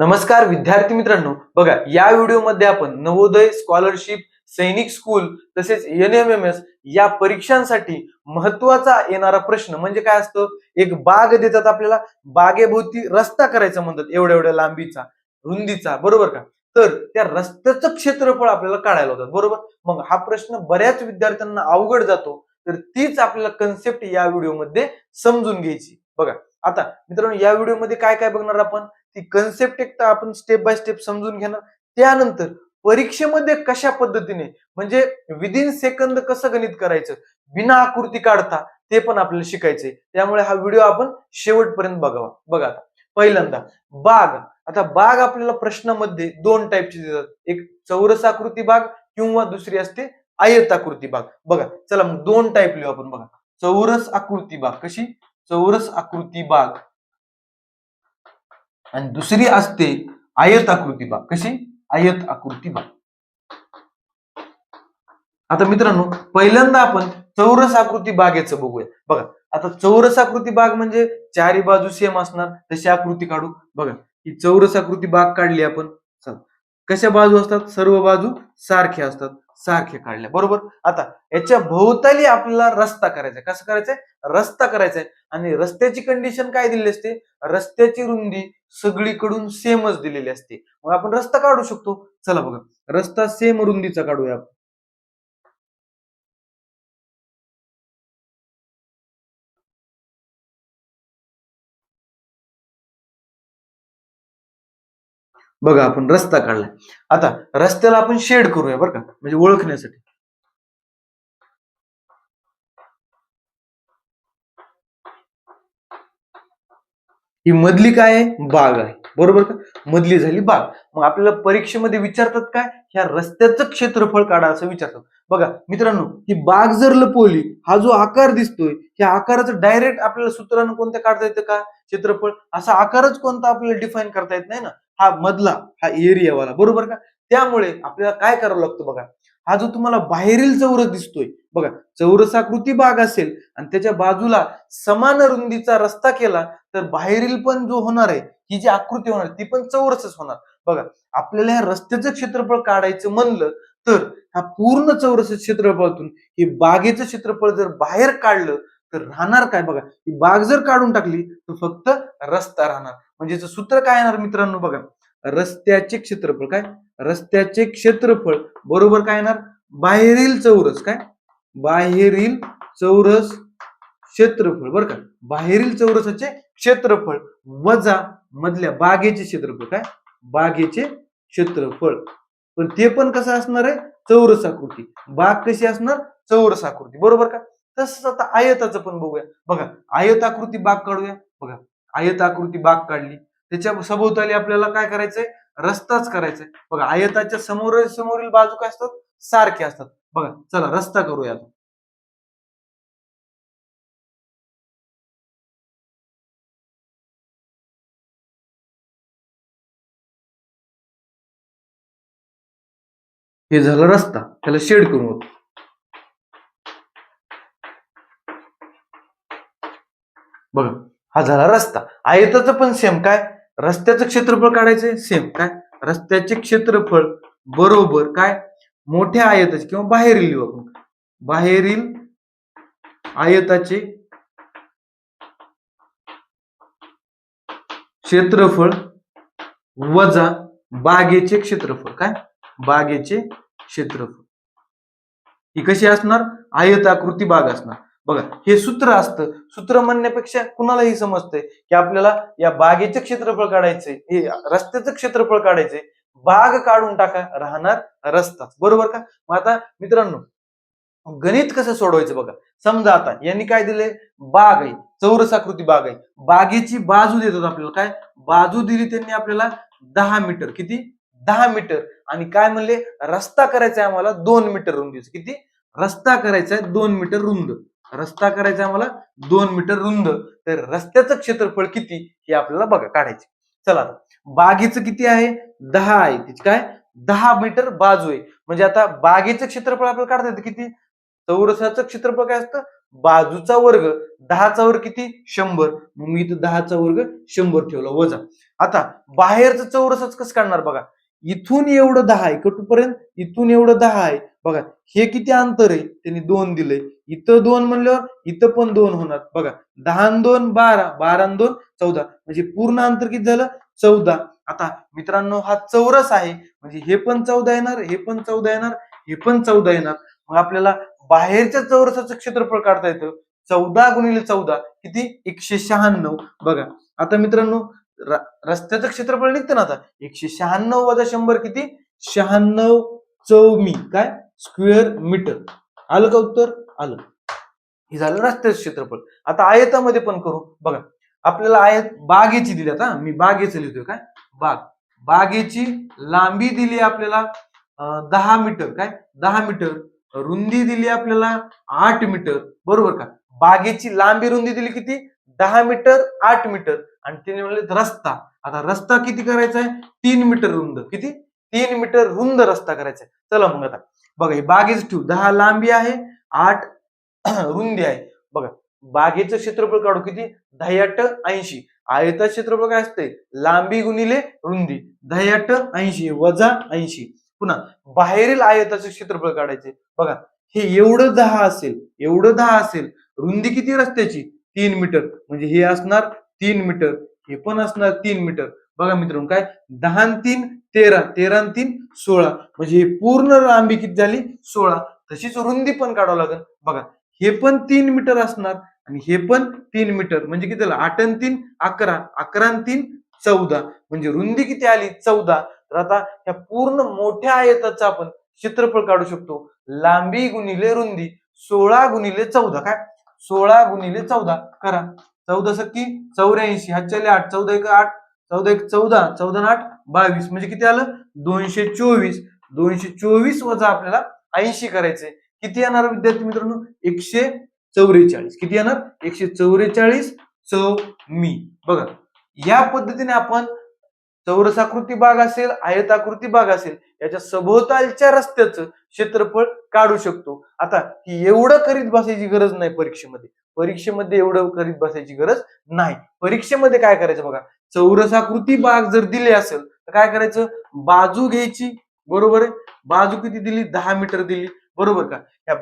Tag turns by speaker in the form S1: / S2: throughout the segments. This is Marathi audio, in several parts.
S1: नमस्कार विद्यार्थी मित्रांनो. बघा या व्हिडिओमध्ये आपण नवोदय स्कॉलरशिप सैनिक स्कूल तसेच एन एम एम एस या परीक्षांसाठी महत्त्वाचा येणारा प्रश्न म्हणजे काय असतं? एक बाग देतात आपल्याला. बागेभोवती रस्ता करायचा म्हणतात एवढ्या एवढ्या लांबीचा रुंदीचा बरोबर का? तर त्या रस्त्याचं क्षेत्रफळ आपल्याला काढायला होतात बरोबर? मग हा प्रश्न बऱ्याच विद्यार्थ्यांना अवघड जातो तर तीच आपल्याला कन्सेप्ट या व्हिडिओमध्ये समजून घ्यायची. बघा आता मित्रांनो या व्हिडिओमध्ये काय काय बघणार आपण? ती कन्सेप्ट एक तर आपण स्टेप बाय स्टेप समजून घेणार. त्यानंतर परीक्षेमध्ये कशा पद्धतीने म्हणजे विदिन सेकंद कसं गणित करायचं? विना आकृती काढता ते पण आपल्याला शिकायचे त्यामुळे हा व्हिडिओ आपण शेवटपर्यंत बघावा. बघा पहिल्यांदा बाग. आता बाग आपल्याला प्रश्नामध्ये दोन टाईपचे देतात. एक चौरस आकृती बाग किंवा दुसरी असते आयताकृती बाग. बघा चला मग दोन टाईप लिहू आपण. बघा. चौरस आकृती बाग. कशी? चौरस आकृती बाग. आणि दुसरी असते आयत आकृती बाग. कशी? आयत आकृती बाग. आता मित्रांनो पहिल्यांदा आपण चौरस आकृती बागेचं बघूया. बघा आता चौरस आकृती बाग म्हणजे चारी बाजू सेम असणार तशी आकृती काढू. बघा ही चौरस आकृती बाग काढली आपण. कशा बाजू असतात? सर्व बाजू सारख्या असतात. सारखे काढल्या बरोबर? आता याच्या भोवताली आपल्याला रस्ता करायचा. आहे. कसं करायचंय? रस्ता करायचा आहे आणि रस्त्याची कंडिशन काय दिलेली असते? रस्त्याची रुंदी सगळीकडून सेमच दिलेली असते. मग आपण रस्ता काढू शकतो. चला बघा. रस्ता सेम रुंदीचा काढूया आपण. बघा आपण रस्ता काढलाय. आता रस्त्याला आपण शेड करूया बरं का म्हणजे ओळखण्यासाठी. ही मधली काय आहे? बाग आहे. बरोबर का? मधली झाली बाग. मग आपल्याला परीक्षेमध्ये विचारतात काय? ह्या रस्त्याचं क्षेत्रफळ काढा असं विचारतात. बघा मित्रांनो ही बाग जर लपवली हा जो आकार दिसतोय ह्या आकाराचं डायरेक्ट आपल्याला सूत्रानं कोणत्या काढता येतं का? क्षेत्रफळ. असा आकारच कोणता आपल्याला डिफाईन करता येत नाही ना? हा मधला हा एरियावाला बरोबर का? त्यामुळे आपल्याला काय करावं लागतं बघा? हा जो तुम्हाला बाहेरील चौरस दिसतोय बघा चौरसाकृती बाग असेल आणि त्याच्या बाजूला समान रुंदीचा रस्ता केला तर बाहेरील पण जो होणार आहे ही जी आकृती होणार ती पण चौरसच होणार. बघा आपल्याला ह्या रस्त्याचं क्षेत्रफळ काढायचं म्हणलं तर ह्या पूर्ण चौरस क्षेत्रफळातून हे बागेचं क्षेत्रफळ जर बाहेर काढलं तर राहणार काय बघा? ही बाग जर काढून टाकली तर फक्त रस्ता राहणार. म्हणजे याचं सूत्र काय येणार मित्रांनो बघा. रस्त्याचे क्षेत्रफळ काय? रस्त्याचे क्षेत्रफळ बरोबर काय येणार? बाहेरील चौरस काय? बाहेरील चौरस क्षेत्रफळ. बरं का? बाहेरील चौरसाचे क्षेत्रफळ वजा मधल्या बागेचे क्षेत्रफळ काय? बागेचे क्षेत्रफळ. पण ते पण कसं असणार आहे? चौरस आकृती. बाग कशी असणार? चौरस आकृती. बरोबर का? तसंच आता आयताचं पण बघूया. बघा आयताकृती बाग काढूया. बघा आयत आकृती बाग काढली. त्याच्या सभोवताली आपल्याला काय करायचंय? रस्ताच करायचाय. बघा आयताच्या समोर समोरील बाजू काय असतात? सारख्या असतात. बघा चला रस्ता करूया हे झालं रस्ता. त्याला शेड करू बघा हा झाला रस्ता. आयताचं पण सेम काय? रस्त्याचं क्षेत्रफळ काढायचंय? सेम काय? रस्त्याचे क्षेत्रफळ बरोबर काय? मोठ्या आयताचे किंवा बाहेरील लिहू आपण बाहेरील आयताचे क्षेत्रफळ वजा बागेचे क्षेत्रफळ. काय? बागेचे क्षेत्रफळ. ही कशी असणार? आयताकृती बाग असणार. बघा हे सूत्र असतं. सूत्र म्हणण्यापेक्षा कुणालाही समजतंय की आपल्याला या बागेचं क्षेत्रफळ काढायचंय हे रस्त्याचं क्षेत्रफळ काढायचंय. बाग काढून टाका राहणार रस्ताच बरोबर का? मग आता मित्रांनो गणित कसं सोडवायचं बघा. समजा आता यांनी काय दिले बाग आहे चौरसाकृती बाग आहे. बागेची बाजू देतात आपल्याला काय? बाजू दिली त्यांनी आपल्याला दहा मीटर. किती? दहा मीटर. आणि काय म्हणले? रस्ता करायचा आहे आम्हाला दोन मीटर रुंदीचा. किती? रस्ता करायचा आहे दोन मीटर रुंद. रस्ता करायचा आम्हाला दोन मीटर रुंद. तर रस्त्याचं क्षेत्रफळ किती हे आपल्याला बघा काढायचे. चला आता बागेचं किती आहे? दहा आहे. तिची काय? दहा मीटर बाजू आहे. म्हणजे आता बागेचं क्षेत्रफळ आपल्याला काढता येतं किती? चौरसाचं क्षेत्रफळ काय असतं? बाजूचा वर्ग. दहाचा वर्ग किती? शंभर. मग मी इथं दहाचा वर्ग शंभर ठेवला वजा. आता बाहेरचं चौरसच कसं काढणार बघा? इथून एवढं दहा आहे. कुठपर्यंत? इथून एवढं दहा आहे. बघा हे किती अंतर आहे? त्यांनी दोन दिलंय. इथं दोन म्हणल्यावर इथं पण दोन होणार. बघा दहा दोन बारा. बारा दोन चौदा. म्हणजे पूर्ण अंतर किती झालं? चौदा. आता मित्रांनो हा चौरस आहे. म्हणजे हे पण चौदा येणार हे पण चौदा येणार हे पण चौदा येणार. मग आपल्याला बाहेरच्या चौरसाचं क्षेत्रफळ काढता येतं. चौदा गुणिले चौदा किती? एकशे शहाण्णव. बघा आता मित्रांनो रस्त्याचं क्षेत्रफळ निघतं ना आता. एकशे शहाण्णव वजा शंभर किती? शहाण्णव चौमी. काय? Square metre. आलं का उत्तर? आलं. हे झालं रस्त्याचं क्षेत्रफळ. आता आयतामध्ये पण करू. बघा आपल्याला आयत बागेची दिली आता. मी बागेचं लिहितोय काय? बाग. बागेची लांबी दिली आपल्याला दहा मीटर. काय? दहा मीटर. रुंदी दिली आपल्याला आठ मीटर. बरोबर का? बागेची लांबी रुंदी दिली किती? दहा मीटर आठ मीटर. आणि तिने म्हणले रस्ता. आता रस्ता किती करायचा आहे? तीन मीटर रुंद. किती? तीन मीटर रुंद रस्ता करायचा आहे. चला मग आता. बघा हे बागेच ठेवू दहा लांबी आहे आठ रुंदी आहे. बघा बागेचं क्षेत्रफळ काढू किती? दह्याट ऐंशी. आयता क्षेत्रफळ काय असते लांबी गुणिले रुंदी. दह्याट ऐंशी वजा ऐंशी. पुन्हा बाहेरील आयताचे क्षेत्रफळ काढायचे. बघा हे एवढं दहा असेल एवढं दहा असेल रुंदी किती रस्त्याची? तीन मीटर. म्हणजे हे असणार तीन मीटर. हे पण असणार तीन मीटर. बघा मित्रांनो काय? दहा तीन तेरा तेरा आणि तीन सोळा. म्हणजे ही पूर्ण लांबी किती झाली? सोळा. तशीच रुंदी पण काढावं लागेल. बघा हे पण तीन मीटर असणार आणि हे पण तीन मीटर. म्हणजे किती झालं? आठ आणि तीन अकरा. अकरा आणि तीन चौदा. म्हणजे रुंदी किती आली? चौदा. तर आता ह्या पूर्ण मोठ्या आयताचं आपण क्षेत्रफळ काढू शकतो. लांबी गुणिले रुंदी. सोळा गुणिले चौदा. काय? सोळा गुणिले चौदा. करा. चौदा सक्की चौऱ्याऐंशी. हातच्याले आठ. चौदा एक आठ. चौदा एक चौदा. चौदा आठ. बावीस म्हणजे किती आलं? दोनशे चोवीस. दोनशे चोवीस वजा आपल्याला ऐंशी करायचे किती येणार विद्यार्थी मित्रांनो? एकशे चौवेचाळीस किती येणार? एकशे चौवेचाळीस चौ मी. बघा या पद्धतीने आपण चौरसाकृती भाग असेल आयताकृती भाग असेल याच्या सभोवतालच्या रस्त्याचं क्षेत्रफळ काढू शकतो. आता एवढं करीत बसायची गरज नाही परीक्षेमध्ये. परीक्षेमध्ये एवढं करीत बसायची गरज नाही. परीक्षेमध्ये काय करायचं बघा? चौरसाकृती भाग जर दिले असेल तर काय करायचं? बाजू घ्यायची. बरोबर आहे? बाजू किती दिली? दहा मीटर दिली. बरोबर का? या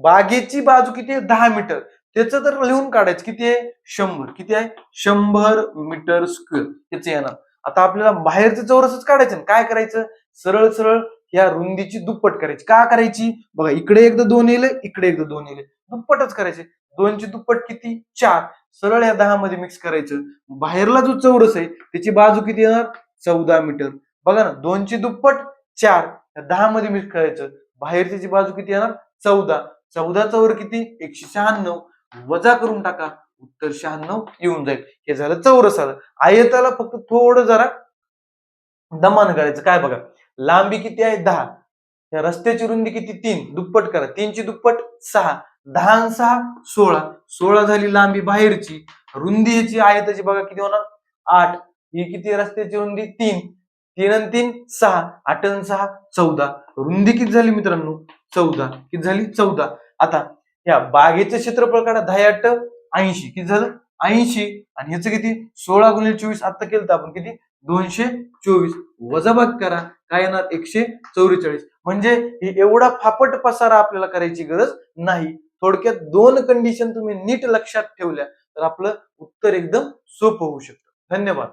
S1: बागेची बाजू किती आहे? दहा मीटर. त्याचं तर लिहून काढायचं. किती आहे? शंभर. किती आहे? शंभर मीटर स्क्वेअर त्याचं येणार. आता आपल्याला बाहेरचं चौरसच काढायचं काय करायचं? सरळ सरळ या रुंदीची दुप्पट करायची. का करायची? बघा इकडे एकदा दोन येले इकडे एकदा दोन येले. दुप्पटच करायचे. दोनची दुप्पट किती? चार. सरळ या दहा मध्ये मिक्स करायचं. बाहेरला जो चौरस आहे त्याची बाजू किती येणार? चौदा मीटर बघा ना दोनची दुप्पट चार. दहा मध्ये मिक्स करायचं बाहेरची बाजू किती येणार? चौदा. चौदा चौर किती? एकशे शहाण्णव. वजा करून टाका. उत्तर शहाण्णव येऊन जाईल. हे झालं चौरस आलं आयताला फक्त थोडं जरा दमान करायचं. काय बघा? लांबी किती आहे? दहा. या रस्त्याची रुंदी किती? तीन. दुप्पट करा. तीनची दुप्पट सहा. दहा आणि सहा सोळा. सोळा झाली लांबी बाहेरची. रुंदी याची आयताची बघा किती होणार? आठ. ही किती रस्त्याची रुंदी तीन. तीन आणि तीन सहा. आठ आणि सहा चौदा. रुंदी किती झाली मित्रांनो? चौदा. किती झाली? चौदा. आता या बागेचं क्षेत्रफळ काढा. दहा आठ ऐंशी. किती झालं? ऐंशी. आणि ह्याचं किती? सोळा गुणिले चोवीस. आता केलं तर आपण किती? दोनशे चोवीस. वजाबाग करा. काय येणार? एकशे चौवेचाळीस. म्हणजे हे एवढा फापट पसारा आपल्याला करायची गरज नाही. थोडक्यात दोन कंडिशन तुम्ही नीट लक्षात ठेवल्या तर आपलं उत्तर एकदम सोपं होऊ शकतं. धन्यवाद.